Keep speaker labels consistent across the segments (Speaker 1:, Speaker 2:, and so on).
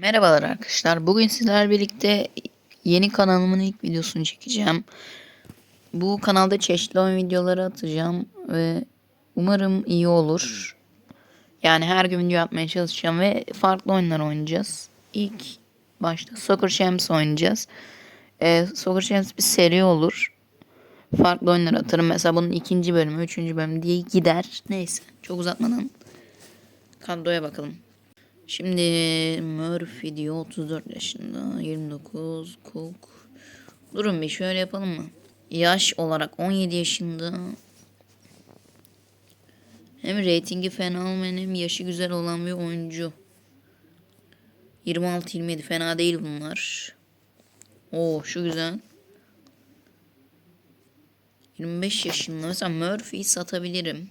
Speaker 1: Merhabalar arkadaşlar. Bugün sizlerle birlikte yeni kanalımın ilk videosunu çekeceğim. Bu kanalda çeşitli oyun videoları atacağım ve umarım iyi olur. Yani her gün video atmaya çalışacağım ve farklı oyunlar oynayacağız. İlk başta Soccer Champs oynayacağız. Ee, Soccer Champs bir seri olur. Farklı oyunlar atarım. Mesela bunun ikinci bölümü, üçüncü bölümü diye gider. Neyse çok uzatmadan kadroya bakalım. Şimdi Murphy diyor 34 yaşında 29 Cook. Durun bir şöyle yapalım mı? Yaş olarak 17 yaşında. Hem reytingi fena olmayan hem yaşı güzel olan bir oyuncu. 26-27 fena değil bunlar. Oo şu güzel. 25 yaşında mesela Murphy'yi satabilirim.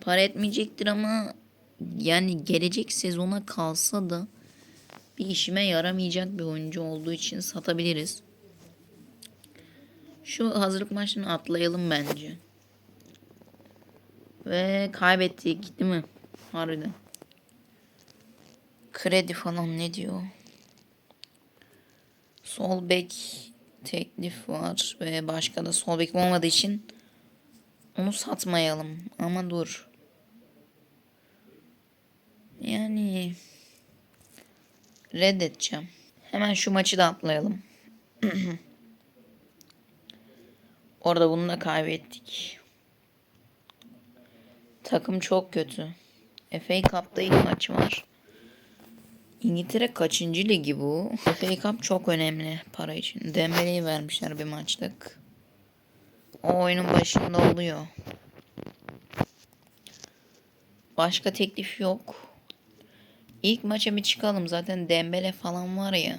Speaker 1: Para etmeyecektir ama yani gelecek sezona kalsa da bir işime yaramayacak bir oyuncu olduğu için satabiliriz. Şu hazırlık maçını atlayalım bence. Ve kaybettik değil mi? Harbiden. Kredi falan ne diyor? Sol bek teklif var ve başka da sol bek olmadığı için onu satmayalım. Ama dur. Yani reddedeceğim. Hemen şu maçı da atlayalım. Orada bunu da kaybettik. Takım çok kötü. FA Cup'ta ilk maç var. İngiltere kaçıncı ligi bu? FA Cup çok önemli para için. Dembele'yi vermişler bir maçlık. O oyunun başında oluyor. Başka teklif yok. İlk maça bir çıkalım. Zaten Dembele falan var ya.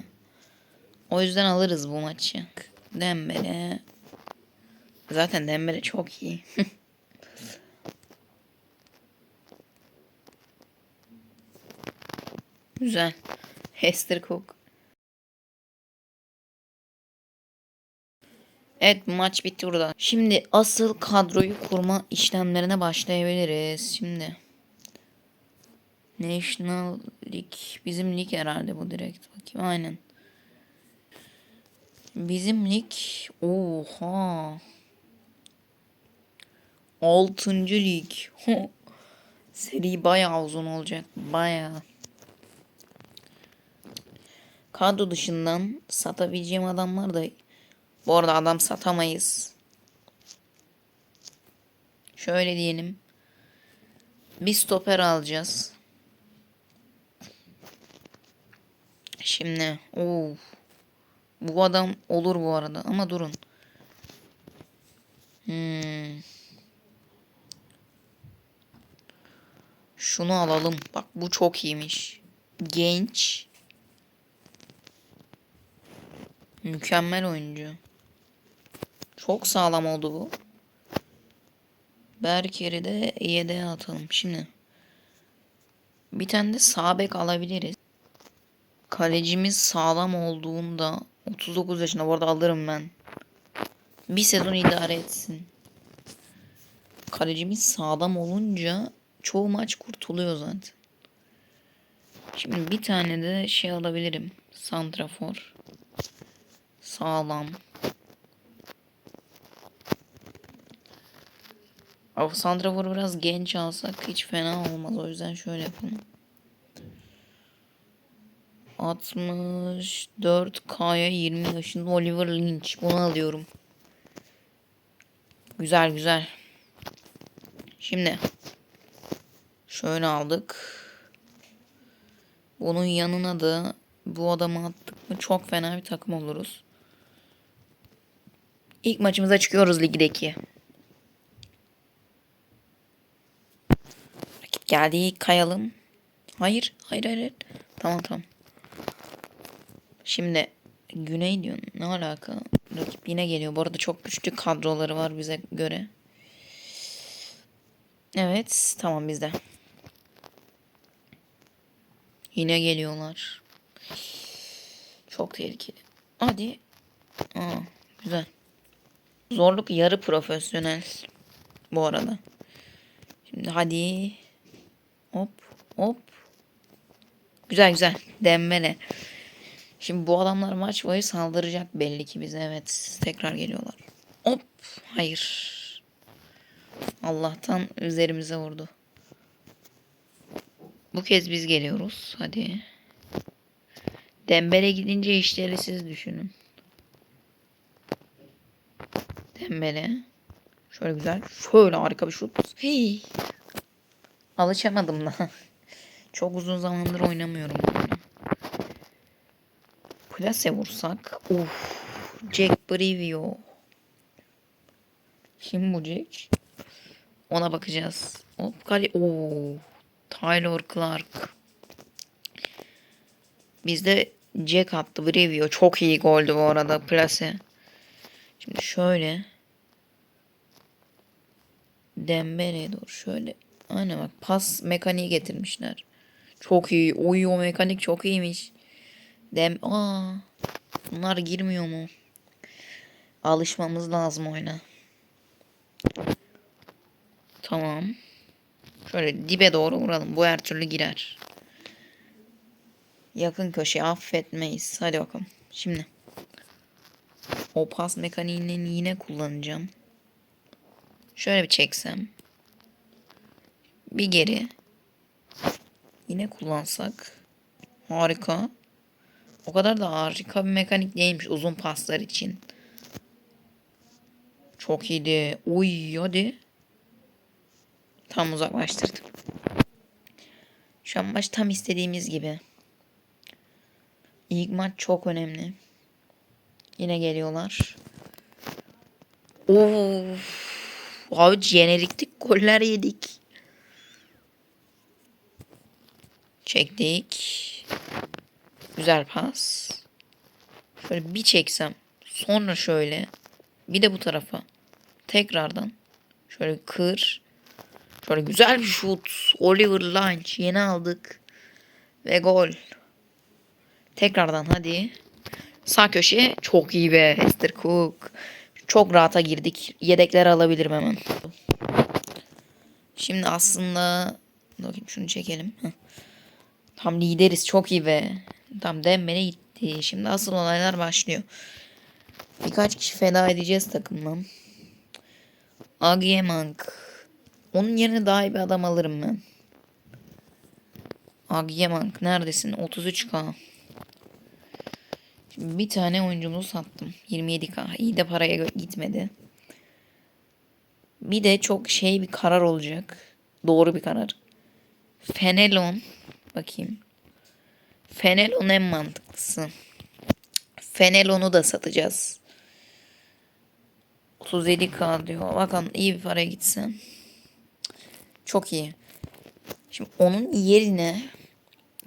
Speaker 1: O yüzden alırız bu maçı. Dembele. Zaten Dembele çok iyi. Güzel. Hester Cook. Evet maç bitti burada. Şimdi asıl kadroyu kurma işlemlerine başlayabiliriz. Şimdi. National League. Bizim lig herhalde bu direkt. Bakayım aynen. Bizim lig. Oha. Altıncı lig. Seri bayağı uzun olacak. Bayağı. Kadro dışından satabileceğim adamlar da bu arada adam satamayız. Şöyle diyelim. Bir stoper alacağız. Şimdi oo, bu adam olur bu arada ama durun. Hmm. Şunu alalım. Bak bu çok iyiymiş. Genç. Mükemmel oyuncu. Çok sağlam oldu bu. Berker'i de yedeğe atalım. Şimdi bir tane de sağ bek alabiliriz. Kalecimiz sağlam olduğunda 39 yaşında bu arada alırım ben. Bir sezon idare etsin. Kalecimiz sağlam olunca çoğu maç kurtuluyor zaten. Şimdi bir tane de şey alabilirim. Santrafor. Sağlam. Santrafor'u biraz genç alsak hiç fena olmaz. O yüzden şöyle yapalım. 64K'ya 20 yaşında Oliver Lynch. Bunu alıyorum. Güzel güzel. Şimdi şöyle aldık. Bunun yanına da bu adamı attık mı çok fena bir takım oluruz. İlk maçımıza çıkıyoruz ligdeki. Rakip geldi kayalım. Hayır hayır hayır. Tamam tamam. Şimdi Güney diyorsun. Ne alaka? Rakip yine geliyor. Bu arada çok güçlü kadroları var bize göre. Evet. Tamam bizde. Yine geliyorlar. Çok tehlikeli. Hadi. Aa, güzel. Zorluk yarı profesyonel. Bu arada. Şimdi hadi. Hop hop. Güzel güzel. Dembele. Şimdi bu adamlar maç boyu saldıracak belli ki bize. Evet. Tekrar geliyorlar. Hop. Hayır. Allah'tan üzerimize vurdu. Bu kez biz geliyoruz. Hadi. Dembele gidince işleri siz düşünün. Dembele. Şöyle güzel. Şöyle harika bir şut. Hey. Alışamadım da. Çok uzun zamandır oynamıyorum. Plase vursak. Uf. Jack Brivio. Kim bu Jack? Ona bakacağız. Hop kale. Oo. Tyler Clark. Bizde Jack attı. Brivio. Çok iyi goldü bu arada. Plase. Şimdi şöyle. Dembele'ye doğru şöyle. Aynen bak pas mekaniği getirmişler. Çok iyi. Oy o mekanik çok iyiymiş. Dem Aa, bunlar girmiyor mu? Alışmamız lazım oyuna. Tamam. Şöyle dibe doğru vuralım. Bu her türlü girer. Yakın köşe affetmeyiz. Hadi bakalım. Şimdi. O pas mekaniğini yine kullanacağım. Şöyle bir çeksem. Bir geri. Yine kullansak. Harika. O kadar da harika bir mekanik değilmiş uzun paslar için. Çok iyiydi. Uy hadi. Tam uzaklaştırdım. Şu an maç tam istediğimiz gibi. İlk maç çok önemli. Yine geliyorlar. Of. Abi jeneriktik goller yedik. Çektik. Güzel pas. Şöyle bir çeksem. Sonra şöyle. Bir de bu tarafa. Tekrardan. Şöyle kır. Şöyle güzel bir şut. Oliver Lunch. Yeni aldık. Ve gol. Tekrardan hadi. Sağ köşe. Çok iyi be. Hester Cook. Çok rahata girdik. Yedekler alabilirim hemen. Şimdi aslında bakayım şunu çekelim. Tam lideriz. Çok iyi be. Tam Dembele gitti. Şimdi asıl olaylar başlıyor. Birkaç kişi feda edeceğiz takımdan. Agiyemank. Onun yerine daha iyi bir adam alırım ben. Agiyemank neredesin? 33k. Şimdi bir tane oyuncumuzu sattım. 27k. İyi de paraya gitmedi. Bir de çok şey bir karar olacak. Doğru bir karar. Fenelon. Bakayım. Fenelon en mantıklısı. Fenelon'u da satacağız. 37k diyor. Bakalım iyi bir paraya gitsin. Çok iyi. Şimdi onun yerine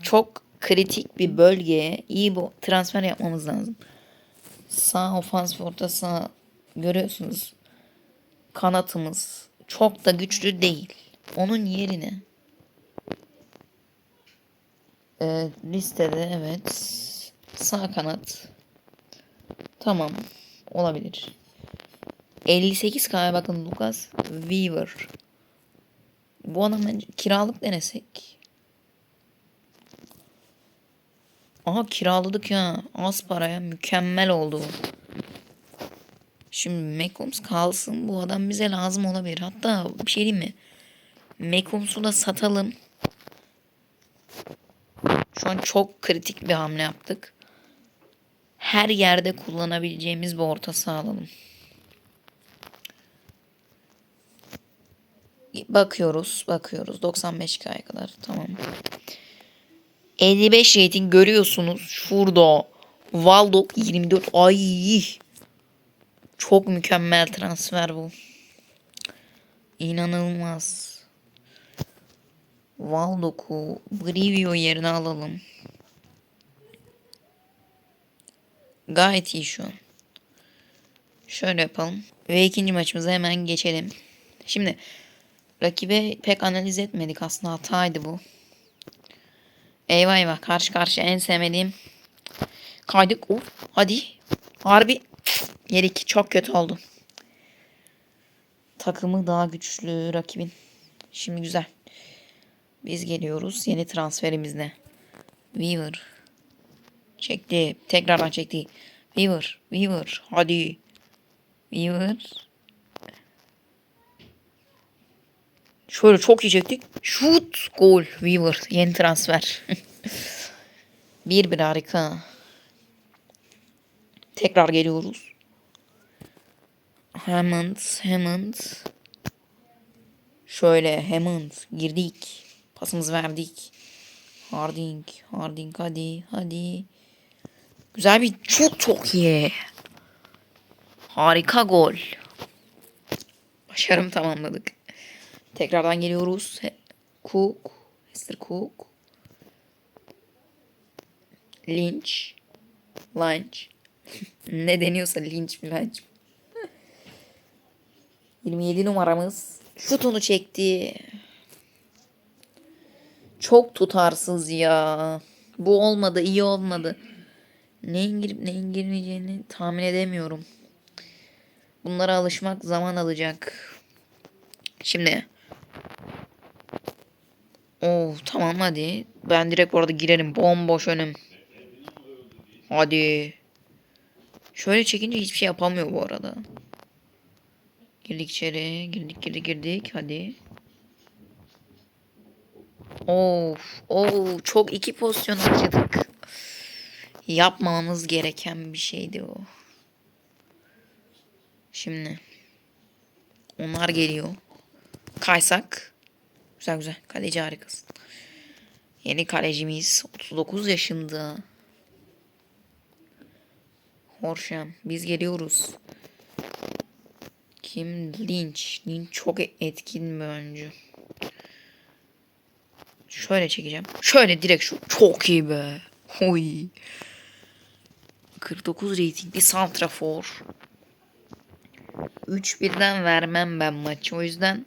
Speaker 1: çok kritik bir bölgeye iyi bir transfer yapmamız lazım. Sağ ofans orta sağ görüyorsunuz. Kanatımız çok da güçlü değil. Onun yerine e, listede evet sağ kanat tamam olabilir. 58K'ya bakın Lucas Weaver. Bu adam bence kiralık denesek. Aha kiraladık ya. Az paraya mükemmel oldu. Şimdi Mekums kalsın. Bu adam bize lazım olabilir. Hatta bir şey diyeyim mi? Mekums'u da satalım. Şu an çok kritik bir hamle yaptık. Her yerde kullanabileceğimiz bir orta sağlayalım. Bakıyoruz, bakıyoruz. 95K'ya kadar. Tamam. 55 rating görüyorsunuz. Şurada. Valdo 24. Ay. Çok mükemmel transfer bu. İnanılmaz. Valdok'u Brivio yerine alalım. Gayet iyi şu an. Şöyle yapalım. Ve ikinci maçımıza hemen geçelim. Şimdi rakibe pek analiz etmedik aslında hataydı bu. Eyvah eyvah karşı karşıya en sevmediğim. Kaydık. Of, hadi. Harbi. Yerik çok kötü oldu. Takımı daha güçlü rakibin. Şimdi güzel. Biz geliyoruz yeni transferimizle. Weaver. Çekti. Tekrardan çekti. Weaver. Weaver. Hadi. Weaver. Şöyle çok iyi çektik. Şut. Gol. Weaver. Yeni transfer. bir bir harika. Tekrar geliyoruz. Hammond. Hammond. Şöyle Hammond. Girdik. Pasımızı verdik. Harding. Harding hadi. Hadi. Güzel bir çok çok iyi. Harika gol. Başarım tamamladık. Tekrardan geliyoruz. Cook. Mr. Cook. Lynch. Lynch. ne deniyorsa Lynch mi Lynch mi? 27 numaramız şutunu çekti. Çok tutarsız ya. Bu olmadı, iyi olmadı. Neyin girip neyin girmeyeceğini tahmin edemiyorum. Bunlara alışmak zaman alacak. Şimdi. Oo tamam hadi. Ben direkt orada girerim. Bomboş önüm. Hadi. Şöyle çekince hiçbir şey yapamıyor bu arada. Girdik içeri. Girdik girdik girdik. Hadi. Of. Of. Çok iki pozisyon harcadık. Yapmamamız gereken bir şeydi o. Şimdi. Onlar geliyor. Kaysak. Güzel güzel. Kaleci harikasın. Yeni kalecimiz 39 yaşında. Horşam. Biz geliyoruz. Kim? Lynch. Lynch çok etkin bir oyuncu. Şöyle çekeceğim. Şöyle direkt şu. Çok iyi be. Oy. 49 ratingli Santrafor. 3-1'den vermem ben maçı. O yüzden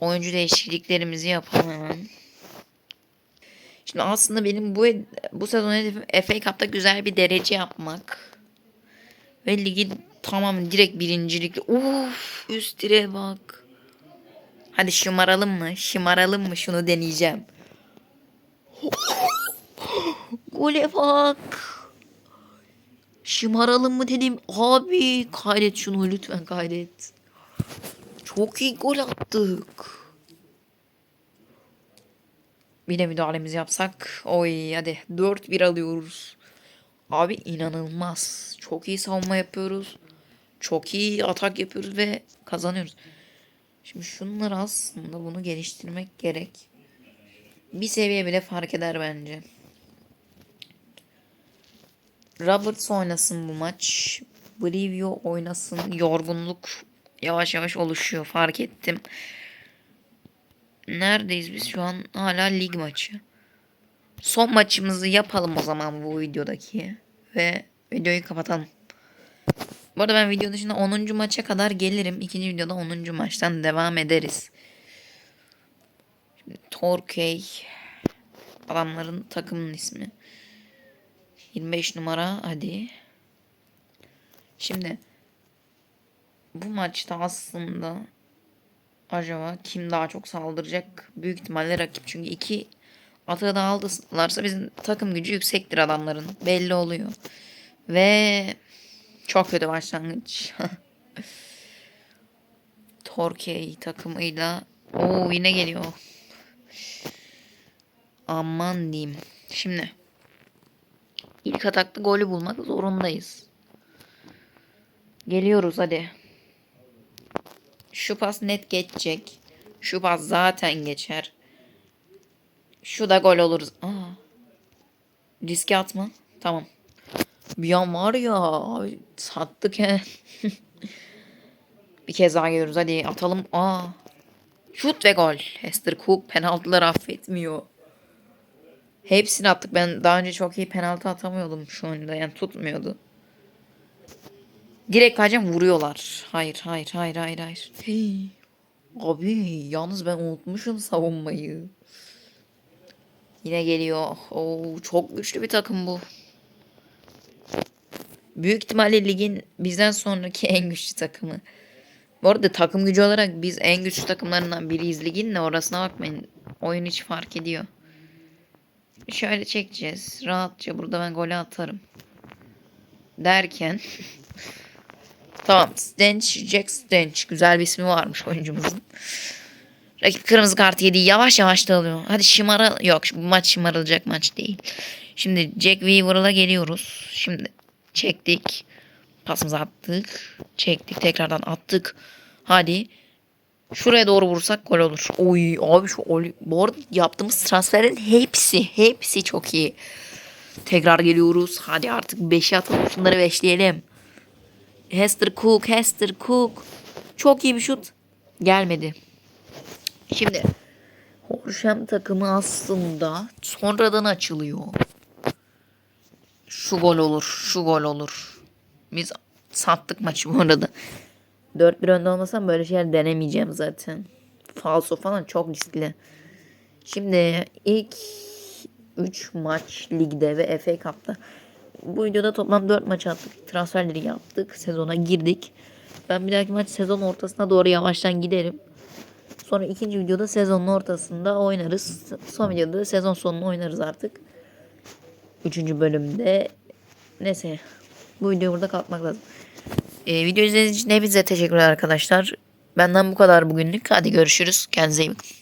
Speaker 1: oyuncu değişikliklerimizi yapalım hemen. Şimdi aslında benim bu bu sezon hedefim FA Cup'ta güzel bir derece yapmak. Ve ligi tamam direkt birincilikle. Uf üst direğe bak. Hadi şımaralım mı? Şımaralım mı? Şunu deneyeceğim. Gole bak. Şımaralım mı dedim. Abi kaydet şunu lütfen kaydet. Çok iyi gol attık. Bir de müdahalemizi yapsak. Oy hadi 4-1 alıyoruz. Abi inanılmaz. Çok iyi savunma yapıyoruz. Çok iyi atak yapıyoruz ve kazanıyoruz. Şimdi şunları aslında bunu geliştirmek gerek. Bir seviye bile fark eder bence. Roberts oynasın bu maç. Brivio oynasın. Yorgunluk yavaş yavaş oluşuyor. Fark ettim. Neredeyiz biz şu an? Hala lig maçı. Son maçımızı yapalım o zaman bu videodaki. Ve videoyu kapatalım. Bu arada ben video dışında 10. maça kadar gelirim. İkinci videoda 10. maçtan devam ederiz. Şimdi Torquay. Adamların takımın ismi. 25 numara hadi. Şimdi bu maçta aslında acaba kim daha çok saldıracak? Büyük ihtimalle rakip. Çünkü iki atağı da aldılarsa bizim takım gücü yüksektir adamların. Belli oluyor. Ve çok kötü başlangıç. Torquay takımıyla o yine geliyor. Aman diyeyim. Şimdi İlk atakta golü bulmak zorundayız. Geliyoruz hadi. Şu pas net geçecek. Şu pas zaten geçer. Şu da gol olur. Aa. Riske atma. Tamam. Bir an var ya sattık he. bir kez daha geliyoruz hadi atalım. Aa. Şut ve gol. Hester Cook penaltıları affetmiyor. Hepsini attık. Ben daha önce çok iyi penaltı atamıyordum şu oyunda. Yani tutmuyordu. Direkt hacem vuruyorlar. Hayır hayır hayır hayır hayır. Hey. Abi yalnız ben unutmuşum savunmayı. Yine geliyor. Oo, çok güçlü bir takım bu. Büyük ihtimalle ligin bizden sonraki en güçlü takımı. Bu arada takım gücü olarak biz en güçlü takımlarından biriyiz ligin de orasına bakmayın. Oyun hiç fark ediyor. şöyle çekeceğiz. Rahatça burada ben golü atarım. Derken Tamam. Stench, Jack Stench. Güzel bir ismi varmış oyuncumuzun. Rakip kırmızı kart yedi. Yavaş yavaş dağılıyor. Hadi şımara... Yok bu maç şımarılacak maç değil. Şimdi Jack Weaver'la geliyoruz. Şimdi çektik. Pasımızı attık. Çektik. Tekrardan attık. Hadi. Şuraya doğru vursak gol olur. Oy abi şu ol bu arada yaptığımız transferlerin hepsi hepsi çok iyi. Tekrar geliyoruz. Hadi artık 5'e atalım. Şunları beşleyelim. Hester Cook, Hester Cook. Çok iyi bir şut. Gelmedi. Şimdi Horşem takımı aslında sonradan açılıyor. Şu gol olur, şu gol olur. Biz sattık maçı bu arada. 4-1 önde olmasam böyle şeyler denemeyeceğim zaten. Falso falan çok riskli. Şimdi ilk 3 maç ligde ve FA Cup'ta. Bu videoda toplam 4 maç attık. Transferleri yaptık. Sezona girdik. Ben bir dahaki maç sezon ortasına doğru yavaştan giderim. Sonra ikinci videoda sezonun ortasında oynarız. Son videoda da sezon sonunu oynarız artık. Üçüncü bölümde. Neyse. Bu videoyu burada kapatmak lazım. Ee, video izlediğiniz için hepinize teşekkürler arkadaşlar. Benden bu kadar bugünlük. Hadi görüşürüz. Kendinize iyi bakın.